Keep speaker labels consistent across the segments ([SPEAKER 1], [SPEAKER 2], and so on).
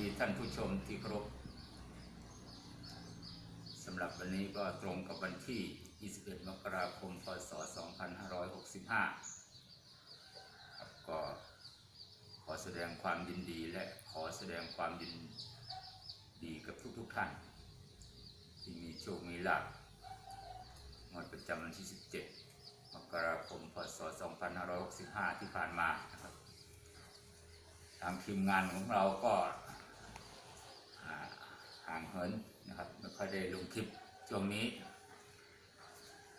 [SPEAKER 1] ดีท่านผู้ชมที่ครพสำหรับวันนี้ก็ตรงกับวันที่ 21 มกราคม พศ 2565ครับก็ขอแสดงความยินดีและขอแสดงความยินดีกับทุกๆทท่าน ที่มีโชค มีลาภงวดประจำวันที่ 17 มกราคม พศ 2565 ที่ผ่านมานะครับทางทีมงานของเราก็ ห่างเหินนะครับไม่ค่อยได้ลงคลิปช่วงนี้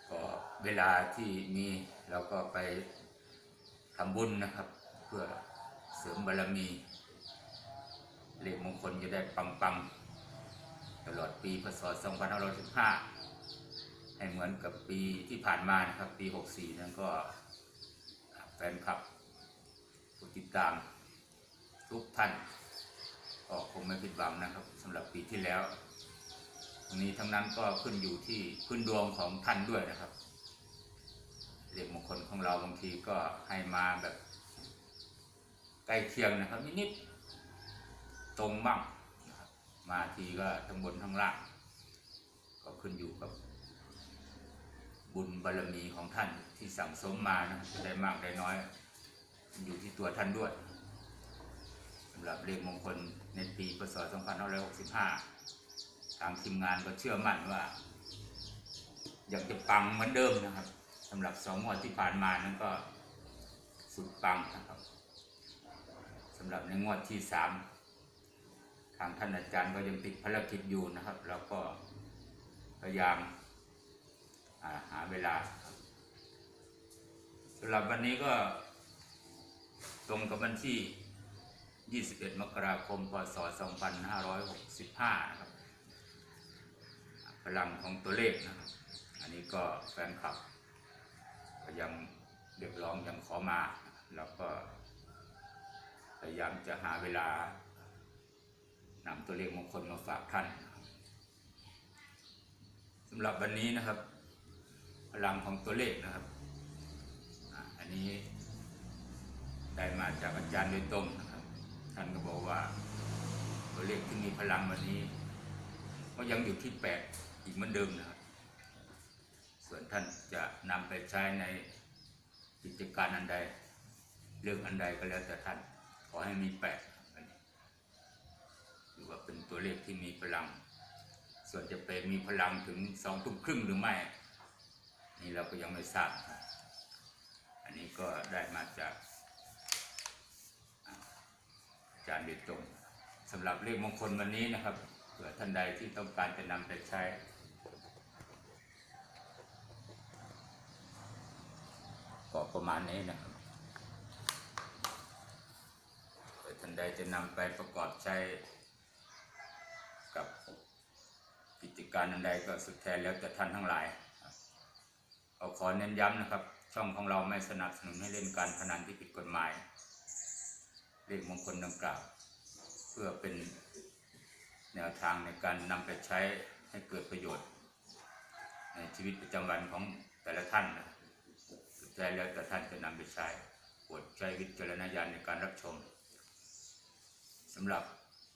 [SPEAKER 1] ก็เวลาที่มีเราก็ไปทำบุญนะครับ เพื่อเสริมบารมีเลขมงคลจะได้ปังๆ ตลอดปีพศ 2515 ให้เหมือนกับปีที่ผ่านมานะครับ ปี 64 นั้นก็แฟนคลับผู้ติดตามทุกท่าน ก็คงไม่ผิดหวังนะครับสำหรับปีที่แล้วทั้งนี้ทั้งนั้นก็ขึ้นอยู่ที่พื้นดวงของท่านด้วยนะครับเลขมงคลของเราบางทีก็ให้มาแบบใกล้เคียงนะครับนิดๆตรงบ้างนะครับมาทีก็ทั้งบนทั้งล่างก็ขึ้นอยู่กับบุญบารมีของท่านที่สั่งสมมานะครับจะได้มากได้น้อย อยู่ที่ตัวท่านด้วยำหรับเลขมงคลในปีพศ 2565 ทางทีมงานก็เชื่อมั่นว่า อยากจะปังเหมือนเดิมนะครับสำหรับสองงวดที่ผ่านมานั้นก็สุดปังนะครับสำหรับในงวดที่สามทางท่านอาจารย์ก็ยังติดภารกิจอยู่นะครับ แล้วก็พยายามาหาเวลาสำหรับวันนี้ก็ตรงกับวันที่ 21 มกราคม พศ 2565 นะครับ พลังของตัวเลขนะครับ อันนี้ก็แฟนคลับยังเรียกร้องยังขอมา แล้วก็พยายามจะหาเวลานำตัวเลขมงคลมาฝากท่านครับสำหรับวันนี้นะครับ พลังของตัวเลขนะครับ อันนี้ได้มาจากอาจารย์โดยตรงนะครับ ท่านก็บอกว่าตัวเลขที่มีพลังวันนี้ ก็ยังอยู่ที่แปดอีกเหมือนเดิมนะครับ ส่วนท่านจะนำไปใช้ในกิจการอันใด เรื่องอันใดก็แล้วแต่ท่าน ขอให้มีแปดครับอันนี้ถือว่าเป็นตัวเลขที่มีพลัง ส่วนจะไปมีพลังถึงสองทุ่มครึ่งหรือไม่ นี่เราก็ยังไม่ทราบครับอันนี้ก็ได้มาจาก อา จารย์โดยตรงสำหรับเลขมงคลวันนี้นะครับเผื่อท่านใดที่ต้องการจะนำไปใช้ก็ประมาณนี้นะครับเผื่อท่านใดจะนำไปประกอบใช้กับกิจการอันใดก็สุดแท้แล้วแต่ท่านทั้งหลายเอาขอเน้นย้ำนะครับ ช่องของเราไม่สนับสนุนให้เล่นการพนันที่ผิดกฎหมาย เลขมงคลดังกล่าว เพื่อเป็นแนวทางในการนำไปใช้ให้เกิดประโยชน์ ในชีวิตประจำวันของแต่ละท่านนะสุดท้ายแล้วแต่ท่านจะนำไปใช้โปรดใช้วิจารณญาณในการรับชมสำหรับ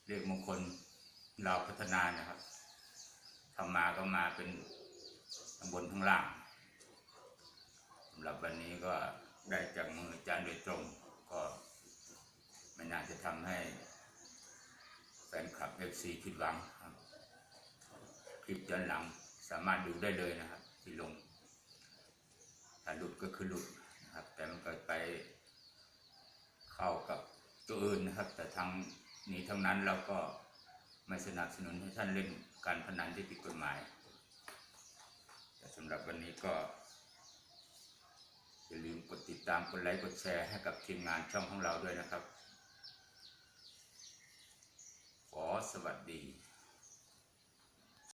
[SPEAKER 1] เลขมงคลเราพัฒนานะครับทำมาก็มาเป็นทั้งบนทั้งล่างสำหรับวันนี้ก็ได้จากมืออาจารย์โดยตรงก็ ม่น่าจะทำให้แฟนคลับเอฟซีผิดหวังครับ คลิปย้อนหลังสามารถดูได้เลยนะครับ ที่ลงถ้าหลุดก็คือหลุดนะครับ แต่มันก็ไปเข้ากับตัวอื่นนะครับ แต่ทั้งนี้ทั้งนั้นเราก็ไม่สนับสนุนให้ท่านเล่นการพนันที่ผิดกฎหมาย แต่สำหรับวันนี้ก็อย่าลืมกดติดตาม กดไลค์ กดแชร์ให้กับทีมงานช่องของเราด้วยนะครับ ขอสวัสดี